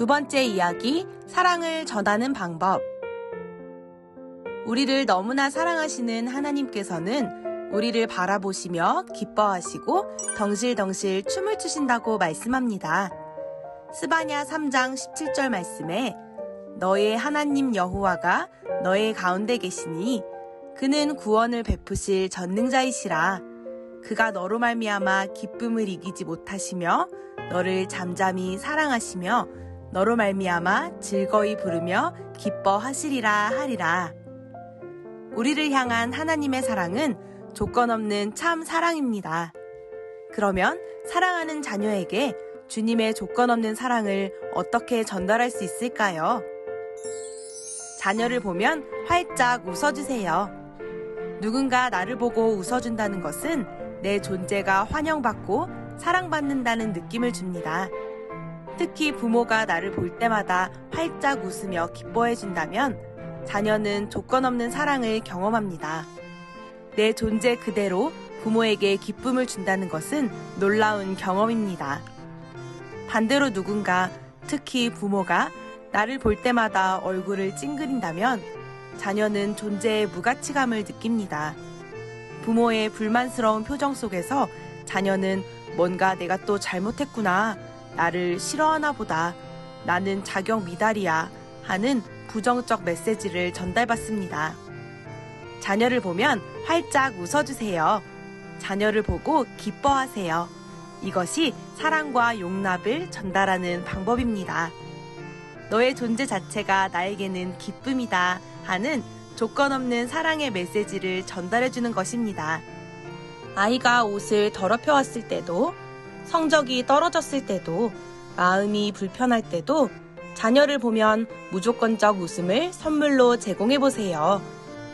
두 번째 이야기, 사랑을 전하는 방법. 우리를 너무나 사랑하시는 하나님께서는 우리를 바라보시며 기뻐하시고 덩실덩실 춤을 추신다고 말씀합니다. 스바냐 3장 17절 말씀에 너의 하나님 여호와가 너의 가운데 계시니 그는 구원을 베푸실 전능자이시라. 그가 너로 말미암아 기쁨을 이기지 못하시며 너를 잠잠히 사랑하시며 너로 말미암아 즐거이 부르며 기뻐하시리라 하리라. 우리를 향한 하나님의 사랑은 조건 없는 참 사랑입니다. 그러면 사랑하는 자녀에게 주님의 조건 없는 사랑을 어떻게 전달할 수 있을까요? 자녀를 보면 활짝 웃어주세요. 누군가 나를 보고 웃어준다는 것은 내 존재가 환영받고 사랑받는다는 느낌을 줍니다. 특히 부모가 나를 볼 때마다 활짝 웃으며 기뻐해준다면 자녀는 조건 없는 사랑을 경험합니다. 내 존재 그대로 부모에게 기쁨을 준다는 것은 놀라운 경험입니다. 반대로 누군가, 특히 부모가 나를 볼 때마다 얼굴을 찡그린다면 자녀는 존재의 무가치감을 느낍니다. 부모의 불만스러운 표정 속에서 자녀는 뭔가 내가 또 잘못했구나. 나를 싫어하나 보다. 나는 자격 미달이야. 하는 부정적 메시지를 전달받습니다. 자녀를 보면 활짝 웃어주세요. 자녀를 보고 기뻐하세요. 이것이 사랑과 용납을 전달하는 방법입니다. 너의 존재 자체가 나에게는 기쁨이다 하는 조건 없는 사랑의 메시지를 전달해주는 것입니다. 아이가 옷을 더럽혀 왔을 때도, 성적이 떨어졌을 때도, 마음이 불편할 때도 자녀를 보면 무조건적 웃음을 선물로 제공해 보세요.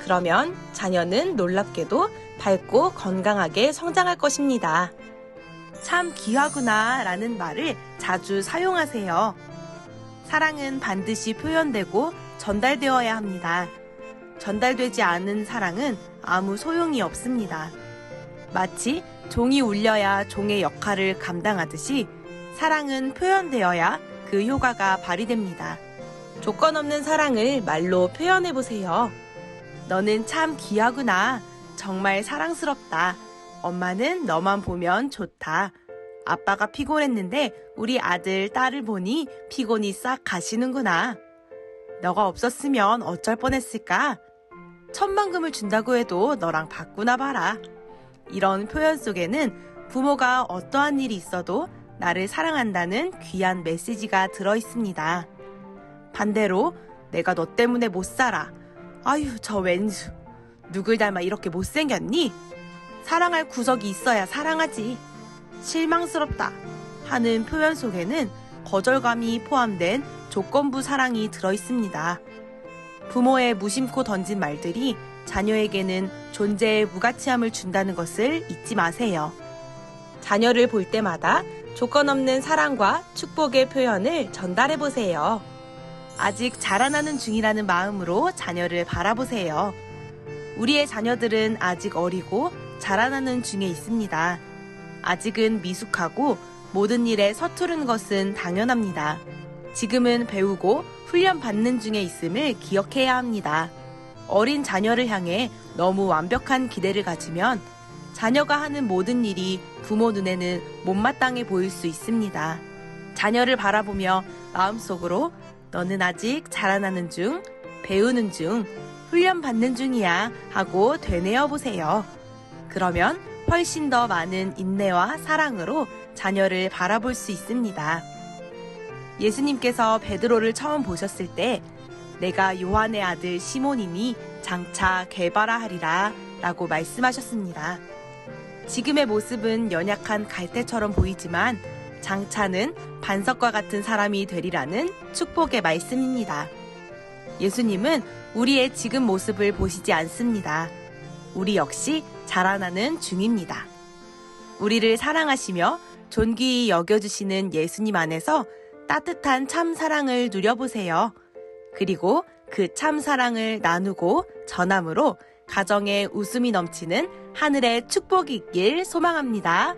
그러면 자녀는 놀랍게도 밝고 건강하게 성장할 것입니다. 참 귀하구나 라는 말을 자주 사용하세요. 사랑은 반드시 표현되고 전달되어야 합니다. 전달되지 않은 사랑은 아무 소용이 없습니다. 마치 종이 울려야 종의 역할을 감당하듯이 사랑은 표현되어야 그 효과가 발휘됩니다. 조건 없는 사랑을 말로 표현해 보세요. 너는 참 귀하구나. 정말 사랑스럽다. 엄마는 너만 보면 좋다. 아빠가 피곤했는데 우리 아들, 딸을 보니 피곤이 싹 가시는구나. 너가 없었으면 어쩔 뻔했을까? 천만금을 준다고 해도 너랑 바꾸나 봐라. 이런 표현 속에는 부모가 어떠한 일이 있어도 나를 사랑한다는 귀한 메시지가 들어 있습니다. 반대로 내가 너 때문에 못 살아. 아유, 저 왼수. 누굴 닮아 이렇게 못생겼니? 사랑할 구석이 있어야 사랑하지. 실망스럽다. 하는 표현 속에는 거절감이 포함된 조건부 사랑이 들어 있습니다. 부모의 무심코 던진 말들이 자녀에게는 존재의 무가치함을 준다는 것을 잊지 마세요. 자녀를 볼 때마다 조건 없는 사랑과 축복의 표현을 전달해 보세요. 아직 자라나는 중이라는 마음으로 자녀를 바라보세요. 우리의 자녀들은 아직 어리고 자라나는 중에 있습니다. 아직은 미숙하고 모든 일에 서투른 것은 당연합니다. 지금은 배우고 훈련 받는 중에 있음을 기억해야 합니다. 어린 자녀를 향해 너무 완벽한 기대를 가지면 자녀가 하는 모든 일이 부모 눈에는 못마땅해 보일 수 있습니다. 자녀를 바라보며 마음속으로 너는 아직 자라나는 중, 배우는 중, 훈련 받는 중이야 하고 되뇌어 보세요. 그러면 훨씬 더 많은 인내와 사랑으로 자녀를 바라볼 수 있습니다. 예수님께서 베드로를 처음 보셨을 때 내가 요한의 아들 시몬이니 장차 개바라 하리라 라고 말씀하셨습니다. 지금의 모습은 연약한 갈대처럼 보이지만 장차는 반석과 같은 사람이 되리라는 축복의 말씀입니다. 예수님은 우리의 지금 모습을 보시지 않습니다. 우리 역시 자라나는 중입니다. 우리를 사랑하시며 존귀히 여겨주시는 예수님 안에서 따뜻한 참 사랑을 누려보세요. 그리고 그 참 사랑을 나누고 전함으로 가정에 웃음이 넘치는 하늘의 축복이 있길 소망합니다.